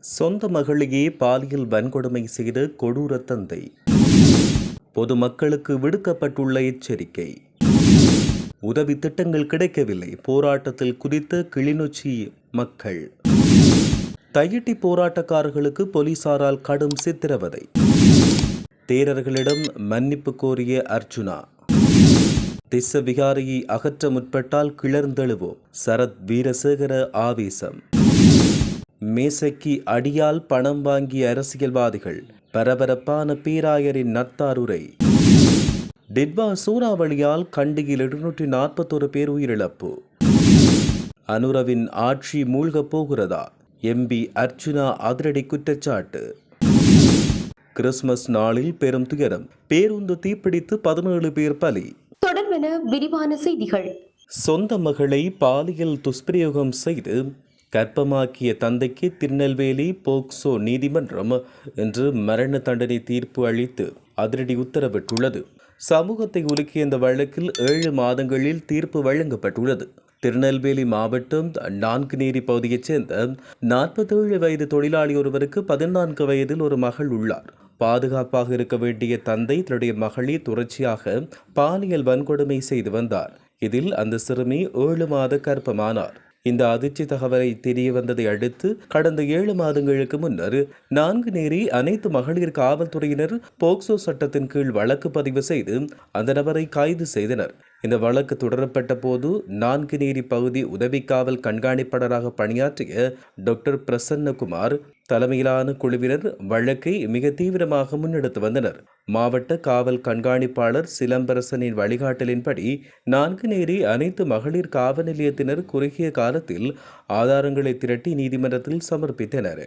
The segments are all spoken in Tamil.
சொந்த மகளையே பாலியல் வன்கொடுமை செய்த கொடூர தந்தை. பொதுமக்களுக்கு விடுக்கப்பட்டுள்ள எச்சரிக்கை. உதவி திட்டங்கள் கிடைக்கவில்லை. போராட்டத்தில் குதித்த கிளிநொச்சி மக்கள். தையிட்டி போராட்டக்காரர்களுக்கு போலீசாரால் கடும் சித்திரவதை. தேரர்களிடம் மன்னிப்பு கோரிய அர்ஜுனா. திஸ்ஸ விகாரியை அகற்ற முற்பட்டால் கிளர்ந்தெழுவோம். சரத் வீரசேகர ஆவேசம். மேசைக்கு அடியால் பணம் வாங்கிய அரசியல்வாதிகள் பரபரப்பான பேராயரின் நத்தாருரை. டிட்வா சூறாவளியால் கண்டியில் இருநூற்றி நாற்பத்தொரு பேர் உயிரிழப்பு. அனுரவின் ஆட்சி மூழ்கப் போகிறதா? எம்பி அர்ச்சுனா அதிரடி குற்றச்சாட்டு. கிறிஸ்துமஸ் நாளில் பெரும் துயரம். பேருந்து தீப்பிடித்து பதினேழு பேர் பலி. தொடர்பென விரிவான செய்திகள். சொந்த மகளை பாலியல் துஷ்பிரயோகம் செய்து கற்பமாக்கிய தந்தைக்கு திருநெல்வேலி போக்சோ நீதிமன்றம் இன்று மரண தண்டனை தீர்ப்பு அளித்து அதிரடி உத்தரவிட்டுள்ளது. சமூகத்தை உலுக்கிய இந்த வழக்கில் ஏழு மாதங்களில் தீர்ப்பு வழங்கப்பட்டுள்ளது. திருநெல்வேலி மாவட்டம் நான்குநேரி பகுதியைச் சேர்ந்த நாற்பத்தேழு வயது தொழிலாளி ஒருவருக்கு பதினான்கு வயதில் ஒரு மகள் உள்ளார். பாதுகாப்பாக இருக்க வேண்டிய தந்தை தன்னுடைய மகளை தொடர்ச்சியாக பாலியல் வன்கொடுமை செய்து வந்தார். இதில் அந்த சிறுமி ஏழு மாத கற்பமானார் இந்த அதிர்ச்சி தகவலை தெரிய வந்ததை அடுத்து கடந்த ஏழு மாதங்களுக்கு முன்னர் நான்கு நேரி அனைத்து மகளிர் காவல்துறையினர் போக்சோ சட்டத்தின் கீழ் வழக்கு பதிவு செய்து அந்த நபரை கைது செய்தனர். இந்த வழக்கு தொடரப்பட்ட போது நான்கு நேரி பகுதி உதவி காவல் கண்காணிப்பாளராக பணியாற்றிய டாக்டர் பிரசன்னகுமார் தலைமையிலான குழுவினர் வழக்கை மிக தீவிரமாக முன்னெடுத்து வந்தனர். மாவட்ட காவல் கண்காணிப்பாளர் சிலம்பரசனின் வழிகாட்டலின்படி நான்கு நேரி அனைத்து மகளிர் காவல் நிலையத்தினர் குறுகிய காலத்தில் ஆதாரங்களை திரட்டி நீதிமன்றத்தில் சமர்ப்பித்தனர்.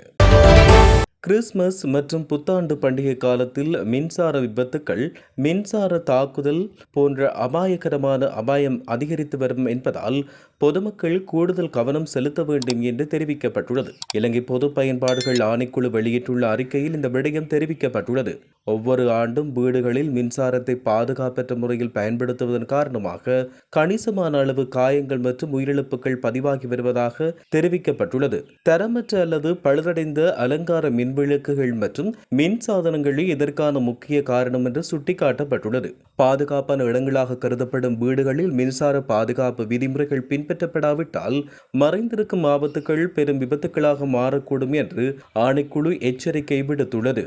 கிறிஸ்மஸ் மற்றும் புத்தாண்டு பண்டிகை காலத்தில் மின்சார விபத்துக்கள் மின்சார தாக்குதல் போன்ற அபாயகரமான அபாயம் அதிகரித்து வரும் என்பதால் பொதுமக்கள் கூடுதல் கவனம் செலுத்த வேண்டும் என்று தெரிவிக்கப்பட்டுள்ளது. இலங்கை பொது பயன்பாடுகள் ஆணைக்குழு வெளியிட்டுள்ள அறிக்கையில் இந்த விடயம் தெரிவிக்கப்பட்டுள்ளது. ஒவ்வொரு ஆண்டும் வீடுகளில் மின்சாரத்தை பாதுகாப்பற்ற முறையில் பயன்படுத்துவதன் காரணமாக கணிசமான அளவு காயங்கள் மற்றும் உயிரிழப்புகள் பதிவாகி வருவதாக தெரிவிக்கப்பட்டுள்ளது. தரமற்ற அல்லது பழுதடைந்த அலங்கார மின்விளக்குகள் மற்றும் மின் சாதனங்களே இதற்கான முக்கிய காரணம் என்று சுட்டிக்காட்டப்பட்டுள்ளது. பாதுகாப்பான இடங்களாக கருதப்படும் வீடுகளில் மின்சார பாதுகாப்பு விதிமுறைகள் பின்பற்றப்படாவிட்டால் மறைந்திருக்கும் ஆபத்துகள் பெரும் விபத்துக்களாக மாறக்கூடும் என்று ஆணைக்குழு எச்சரிக்கை விடுத்துள்ளது.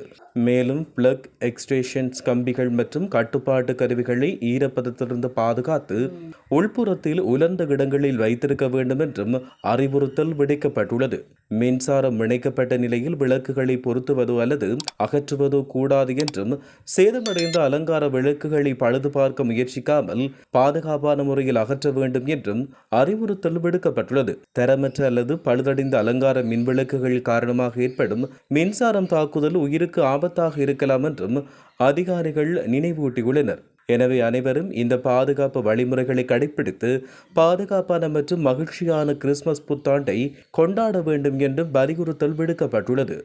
மேலும் பிளக் எக்ஸ்டேஷன்ஸ் கம்பிகள் மற்றும் கட்டுப்பாட்டு கருவிகளை ஈரப்பதத்திலிருந்து பாதுகாத்து உள்புறத்தில் உலர்ந்த இடங்களில் வைத்திருக்க வேண்டும் என்றும் அறிவுறுத்தல் விடுக்கப்பட்டுள்ளது. மின்சாரம் இணைக்கப்பட்ட நிலையில் விளக்குகளை பொருத்துவதோ அல்லது அகற்றுவதோ கூடாது என்றும் சேதமடைந்த அலங்கார விளக்குகளை பழுது பார்க்க முயற்சிக்காமல் பாதுகாப்பான முறையில் அகற்ற வேண்டும் என்றும் அறிவுறுத்தல் விடுக்கப்பட்டுள்ளது. தரமற்ற அல்லது பழுதடைந்த அலங்கார மின்விளக்குகள் காரணமாக ஏற்படும் மின்சாரம் தாக்குதல் உயிருக்கு ஆபத்தாக இருக்கலாம் என்றும் அதிகாரிகள் நினைவூட்டியுள்ளனர். எனவே அனைவரும் இந்த பாதுகாப்பு வழிமுறைகளை கடைபிடித்து பாதுகாப்பான மற்றும் மகிழ்ச்சியான கிறிஸ்துமஸ் புத்தாண்டை கொண்டாட வேண்டும் என்றும் வலியுறுத்தல் விடுக்கப்பட்டுள்ளது.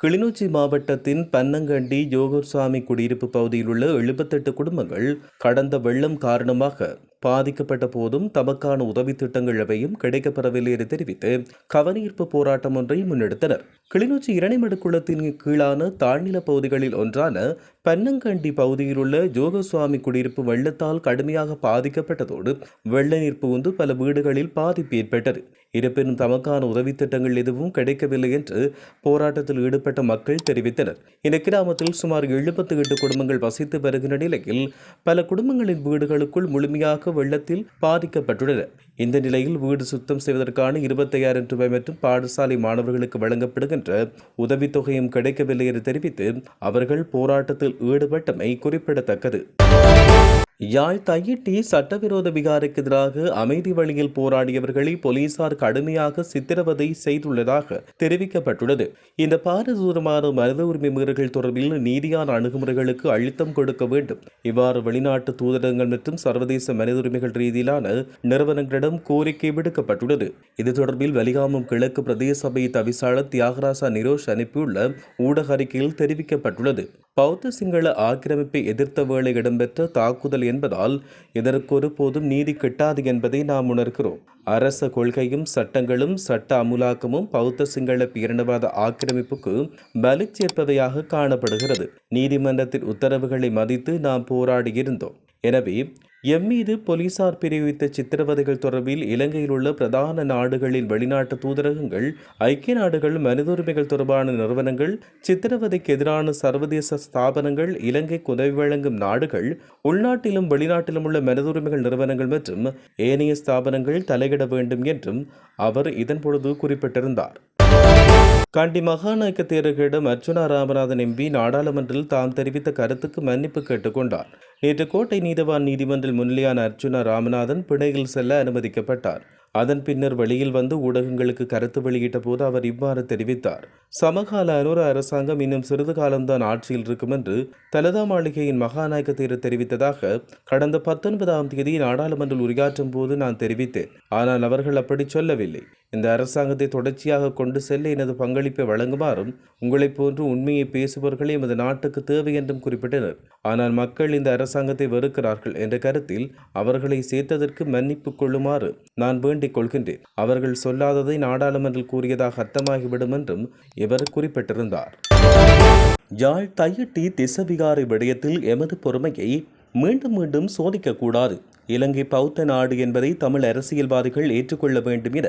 கிளிநொச்சி மாவட்டத்தின் பன்னங்கண்டி ஜோகர்சாமி குடியிருப்பு பகுதியில் உள்ள எழுபத்தெட்டு குடும்பங்கள் கடந்த வெள்ளம் காரணமாக பாதிக்கப்பட்ட போதும் தமக்கான உதவி திட்டங்கள் எவையும் கிடைக்கப்பெறவில்லை என தெரிவித்து கவனஈர்ப்பு போராட்டம் ஒன்றை முன்னெடுத்தனர். கிளிநொச்சி இரணைமடுக்குளத்தின் கீழான தாழ்நில பகுதிகளில் ஒன்றான பன்னங்கண்டி பகுதியில் உள்ள ஜோகசுவாமி குடியிருப்பு வெள்ளத்தால் கடுமையாக பாதிக்கப்பட்டதோடு வெள்ள நீர் புகுந்து பல வீடுகளில் பாதிப்பு ஏற்பட்டது. இருப்பினும் தமக்கான உதவி திட்டங்கள் எதுவும் கிடைக்கவில்லை என்று போராட்டத்தில் ஈடுபட்ட மக்கள் தெரிவித்தனர். இந்த கிராமத்தில் சுமார் எழுபத்தி எட்டு குடும்பங்கள் வசித்து வருகின்ற நிலையில் பல குடும்பங்களின் வீடுகளுக்குள் முழுமையாக வெள்ளத்தில் பாதிக்கப்பட்டுள்ளனர் இந்த நிலையில் வீடு சுத்தம் செய்வதற்கான இருபத்தையாயிரம் ரூபாய் மற்றும் பாடசாலை மாணவர்களுக்கு வழங்கப்படுகின்ற உதவித்தொகையும் கிடைக்கவில்லை என்று தெரிவித்து அவர்கள் போராட்டத்தில் ஈடுபட்டமை குறிப்பிடத்தக்கது. யாழ் தையிட்டி சட்டவிரோத விகாருக்கு எதிராக அமைதி வழியில் போராடியவர்களை போலீசார் கடுமையாக சித்திரவதை செய்துள்ளதாக தெரிவிக்கப்பட்டுள்ளது. இந்த பாரதூரமான மனித உரிமை மீறல்கள் தொடர்பில் நீதியான அணுகுமுறைகளுக்கு அழுத்தம் கொடுக்க வேண்டும். இவ்வாறு வெளிநாட்டு தூதரகங்கள் மற்றும் சர்வதேச மனித உரிமைகள் ரீதியிலான நிறுவனங்களிடம் கோரிக்கை விடுக்கப்பட்டுள்ளது. இது தொடர்பில் வலிகாமம் கிழக்கு பிரதேச சபை தவிசாளர் தியாகராசா நிரோஷ் அனுப்பியுள்ள ஊடக அறிக்கையில் தெரிவிக்கப்பட்டுள்ளது. பௌத்த சிங்கள ஆக்கிரமிப்பை எதிர்த்த வேளை இடம்பெற்ற தாக்குதல் என்பதால் இதற்கு ஒருபோதும் நீதி கிட்டாது என்பதை நாம் உணர்கிறோம். அரச கொள்கையும் சட்டங்களும் சட்ட அமுலாக்கமும் பௌத்த சிங்கள பேரினவாத ஆக்கிரமிப்புக்கு பலி சேர்ப்பவையாக காணப்படுகிறது. நீதிமன்றத்தின் உத்தரவுகளை மதித்து நாம் போராடியிருந்தோம் எனவே எம் மீது போலீசார் பிரிவித்த சித்திரவதைகள் தொடர்பில் இலங்கையில் உள்ள பிரதான நாடுகளின் வெளிநாட்டு தூதரகங்கள் ஐக்கிய நாடுகள் மனித உரிமைகள் தொடர்பான நிறுவனங்கள் சித்திரவதைக்கு எதிரான சர்வதேச ஸ்தாபனங்கள் இலங்கைக்கு உதவி வழங்கும் நாடுகள் உள்நாட்டிலும் வெளிநாட்டிலும் உள்ள மனித உரிமைகள் நிறுவனங்கள் மற்றும் ஏனைய ஸ்தாபனங்கள் தலையிட வேண்டும் என்றும் அவர் இதன்பொழுது குறிப்பிட்டிருந்தார். காண்டி மகாநாயக்க தேரர்களிடம் அர்ச்சுனா ராமநாதன் எம்பி நாடாளுமன்றில் தாம் தெரிவித்த கருத்துக்கு மன்னிப்பு கேட்டுக்கொண்டார். நேற்று கோட்டை நீதவான் நீதிமன்றில் முன்னிலையான அர்ச்சுனா ராமநாதன் பிணையில் செல்ல அனுமதிக்கப்பட்டார். அதன் பின்னர் வெளியில் வந்து ஊடகங்களுக்கு கருத்து வெளியிட்ட போது அவர் இவ்வாறு தெரிவித்தார். சமகால அனுர அரசாங்கம் இன்னும் சிறிது காலம்தான் ஆட்சியில் இருக்கும் என்று தலதா மாளிகையின் மகாநாயக்க தீர தெரிவித்ததாக கடந்த பத்தொன்பதாம் தேதி நாடாளுமன்றில் உரையாற்றும் போது நான் தெரிவித்தேன். ஆனால் அவர்கள் அப்படி சொல்லவில்லை. இந்த அரசாங்கத்தை தொடர்ச்சியாக கொண்டு செல்ல எனது பங்களிப்பை வழங்குமாறும் உங்களைப் போன்று உண்மையை பேசுபவர்களே எமது நாட்டுக்கு தேவை என்றும் குறிப்பிட்டனர். ஆனால் மக்கள் இந்த அரசாங்கத்தை வெறுக்கிறார்கள் என்ற கருத்தில் அவர்களை சேர்த்ததற்கு மன்னிப்பு கொள்ளுமாறு நான் வேண்டிக் கொள்கின்றேன். அவர்கள் சொல்லாததை நாடாளுமன்றில் கூறியதாக அர்த்தமாகிவிடும் என்றும் இவர் குறிப்பிட்டிருந்தார். யாழ் தையட்டி திசவிகாரி விடயத்தில் எமது பொறுமையை மீண்டும் மீண்டும் சோதிக்கக்கூடாது. இலங்கை பௌத்த நாடு என்பதை தமிழ் அரசியல்வாதிகள் ஏற்றுக்கொள்ள வேண்டும் என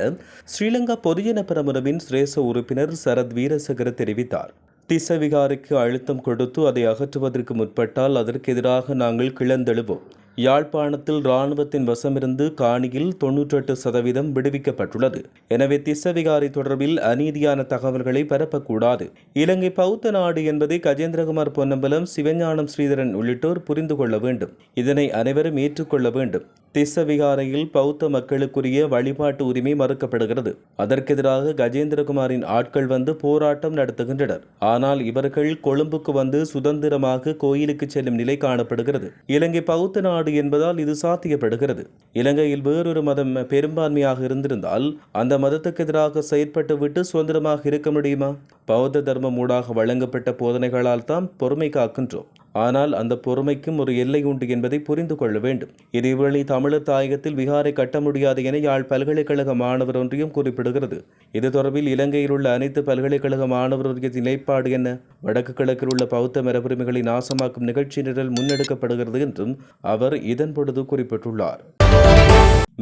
ஸ்ரீலங்கா பொதுஜன பிரமுனவின் சிரேச உறுப்பினர் சரத் வீரசகர தெரிவித்தார். திசவிகாரிக்கு அழுத்தம் கொடுத்து அதை அகற்றுவதற்கு முற்பட்டால் அதற்கு எதிராக நாங்கள் கிளந்தெழுவோம் யாழ்ப்பாணத்தில் இராணுவத்தின் வசமிருந்து காணியில் தொன்னூற்றெட்டு சதவீதம் விடுவிக்கப்பட்டுள்ளது. எனவே திசவிகாரி தொடர்பில் அநீதியான தகவல்களை பரப்பக்கூடாது. இலங்கை பௌத்த நாடு என்பதை கஜேந்திரகுமார் பொன்னம்பலம் சிவஞானம் ஸ்ரீதரன் உள்ளிட்டோர் புரிந்து கொள்ள வேண்டும். இதனை அனைவரும் ஏற்றுக்கொள்ள வேண்டும். திசவிகாரையில் பௌத்த மக்களுக்குரிய வழிபாட்டு உரிமை மறுக்கப்படுகிறது. அதற்கெதிராக கஜேந்திரகுமாரின் ஆட்கள் வந்து போராட்டம் நடத்துகின்றனர். ஆனால் இவர்கள் கொழும்புக்கு வந்து சுதந்திரமாக கோயிலுக்கு செல்லும் நிலை காணப்படுகிறது. இலங்கை பௌத்த நாடு என்பதால் இது சாத்தியப்படுகிறது. இலங்கையில் வேறொரு மதம் பெரும்பான்மையாக இருந்திருந்தால் அந்த மதத்துக்கு எதிராக செயற்பட்டு விட்டு சுதந்திரமாக இருக்க முடியுமா? பௌத்த தர்மம் ஊடாக வழங்கப்பட்ட போதனைகளால் தான் பொறுமை காக்கின்றோம். ஆனால் அந்த பொறுமைக்கும் ஒரு எல்லை உண்டு என்பதை புரிந்து கொள்ள வேண்டும். இதேவேளை தமிழர் தாயகத்தில் விகாரை கட்ட முடியாது என யாழ் பல்கலைக்கழக மாணவர் ஒன்றியம் குறிப்பிடுகிறது. இது தொடர்பில் இலங்கையில் உள்ள அனைத்து பல்கலைக்கழக மாணவர் ஒன்றியத்தின் நிலைப்பாடு என்ன? வடக்கு கிழக்கில் உள்ள பௌத்த மரபுரிமைகளை நாசமாக்கும் நிகழ்ச்சி நிரல் முன்னெடுக்கப்படுகிறது என்றும் அவர் இதன் பொழுது குறிப்பிட்டுள்ளார்.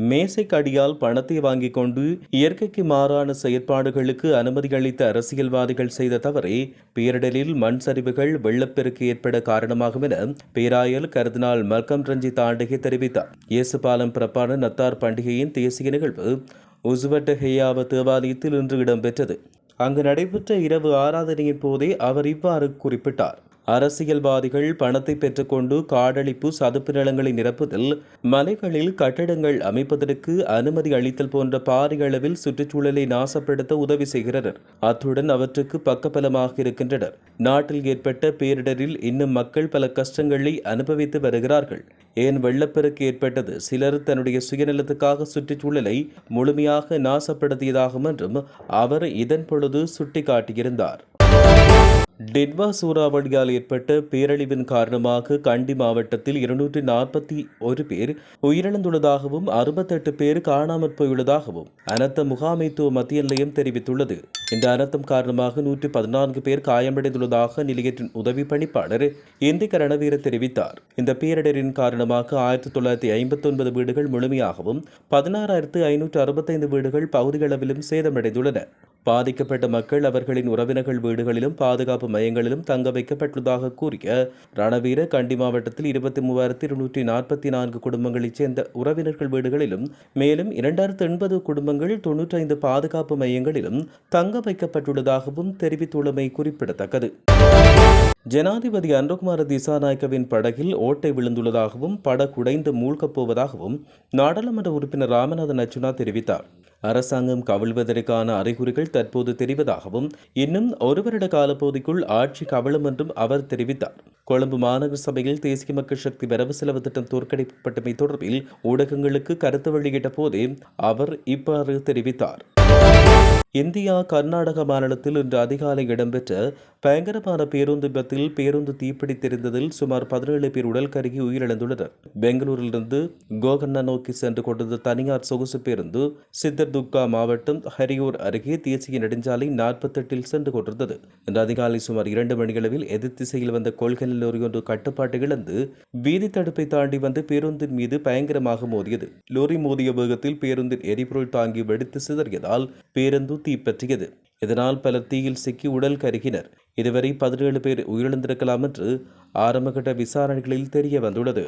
மேசைக்கடியால் பணத்தை வாங்கிக் கொண்டு இயற்கைக்கு மாறான செயற்பாடுகளுக்கு அனுமதி அளித்த அரசியல்வாதிகள் செய்த தவறே பேரிடலில் மண் சரிவுகள் வெள்ளப்பெருக்கு ஏற்பட காரணமாகும் என பேராயல் கருதினால் மல்கம் ரஞ்சித் ஆண்டகை தெரிவித்தார். இயேசுபாலம் பிறப்பான நத்தார் பண்டிகையின் தேசிய நிகழ்வு உஸ்வட்ட ஹெயாவ தேவாலயத்தில் இன்று இடம்பெற்றது. அங்கு நடைபெற்ற இரவு ஆராதனையின் போதே அவர் இவ்வாறு குறிப்பிட்டார். அரசியல்வாதிகள் பணத்தை பெற்றுக்கொண்டு காடழிப்பு சதுப்பு நிலங்களை நிரப்புதல் மலைகளில் கட்டடங்கள் அமைப்பதற்கு அனுமதி அளித்தல் போன்ற பாரிய அளவில் சுற்றுச்சூழலை நாசப்படுத்த உதவி செய்கிறனர். அத்துடன் அவற்றுக்கு பக்கபலமாக இருக்கின்றனர். நாட்டில் ஏற்பட்ட பேரிடரில் இன்னும் மக்கள் பல கஷ்டங்களை அனுபவித்து வருகிறார்கள். ஏன் வெள்ளப்பெருக்கு ஏற்பட்டது? சிலர் தன்னுடைய சுயநலத்துக்காக சுற்றுச்சூழலை முழுமையாக நாசப்படுத்தியதாகும் என்றும் அவர் இதன் பொழுது சுட்டிக்காட்டியிருந்தார். டெட்வா சூறாவளியால் ஏற்பட்ட பேரழிவின் காரணமாக கண்டி மாவட்டத்தில் இருநூற்றி நாற்பத்தி ஒரு பேர் உயிரிழந்துள்ளதாகவும் அறுபத்தெட்டு பேர் காணாமற் போயுள்ளதாகவும் அனர்த்த முகாமைத்துவ மத்திய நிலையம் தெரிவித்துள்ளது. இந்த அனர்த்தம் காரணமாக நூற்றி பதினான்கு பேர் காயமடைந்துள்ளதாக நிலையத்தின் உதவி பணிப்பாளர் இந்திக ரணவீர தெரிவித்தார். இந்த பேரிடரின் காரணமாக ஆயிரத்தி தொள்ளாயிரத்தி ஐம்பத்தி ஒன்பது வீடுகள் முழுமையாகவும் பதினாறாயிரத்து ஐநூற்று அறுபத்தைந்து வீடுகள் பகுதிகளவிலும் சேதமடைந்துள்ளன. பாதிக்கப்பட்ட மக்கள் அவர்களின் உறவினர்கள் வீடுகளிலும் பாதுகாப்பு மையங்களிலும் தங்க வைக்கப்பட்டுள்ளதாக கூறிய ரணவீர கண்டி மாவட்டத்தில் இருபத்தி மூவாயிரத்தி இருநூற்றி நாற்பத்தி நான்கு குடும்பங்களைச் சேர்ந்த உறவினர்கள் வீடுகளிலும் மேலும் இரண்டாயிரத்து எண்பது குடும்பங்கள் தொன்னூற்றைந்து பாதுகாப்பு மையங்களிலும் தங்க வைக்கப்பட்டுள்ளதாகவும் தெரிவித்துள்ளமை குறிப்பிடத்தக்கது. ஜனாதிபதி அனுகுமார திசாநாயக்கவின் படகில் ஓட்டை விழுந்துள்ளதாகவும் படகுடைந்து மூழ்கப் போவதாகவும் நாடாளுமன்ற உறுப்பினர் ராமநாதன் அர்ச்சுனா தெரிவித்தார். அரசாங்கம் கவிழ்வதற்கான அறிகுறிகள் தற்போது தெரிவதாகவும் இன்னும் ஒரு வருட காலப்பகுதிக்குள் ஆட்சி கவிழும் என்றும் அவர் தெரிவித்தார். கொழும்பு மாநகர சபையில் தேசிய மக்கள் சக்தி வரவு செலவு திட்டம் தோற்கடிக்கப்பட்டமை தொடர்பில் ஊடகங்களுக்கு கருத்து வெளியிட்ட போதே அவர் இவ்வாறு தெரிவித்தார். இந்தியா கர்நாடக மாநிலத்தில் இன்று அதிகாலை இடம்பெற்ற பயங்கரமான பேருந்து விபத்தில் பேருந்து தீப்பிடித்திருந்ததில் சுமார் பதினேழு பேர் உடல் கருகி உயிரிழந்துள்ளனர். பெங்களூரிலிருந்து கோகண்ணா நோக்கி சென்று கொண்டிருந்த தனியார் சொகுசு பேருந்து சித்தர்துர்கா மாவட்டம் ஹரியூர் அருகே தேசிய நெடுஞ்சாலை நாற்பத்தெட்டில் சென்று கொண்டிருந்தது. இன்று அதிகாலை சுமார் இரண்டு மணியளவில் எதிர் திசையில் வந்த கொள்கை லோரி ஒன்று கட்டுப்பாட்டை இழந்து வீதி தடுப்பை தாண்டி வந்து பேருந்தின் மீது பயங்கரமாக மோதியது. லோரி மோதிய வேகத்தில் பேருந்தின் எரிபொருள் தாங்கி வெடித்து சிதறியதால் பேருந்து தீப்பற்றியது இதனால் பலர் தீயில் சிக்கி உடல் கருகினர். இதுவரை பதினேழு பேர் உயிரிழந்திருக்கலாம் என்று ஆரம்பகட்ட விசாரணைகளில் தெரிய வந்துள்ளது.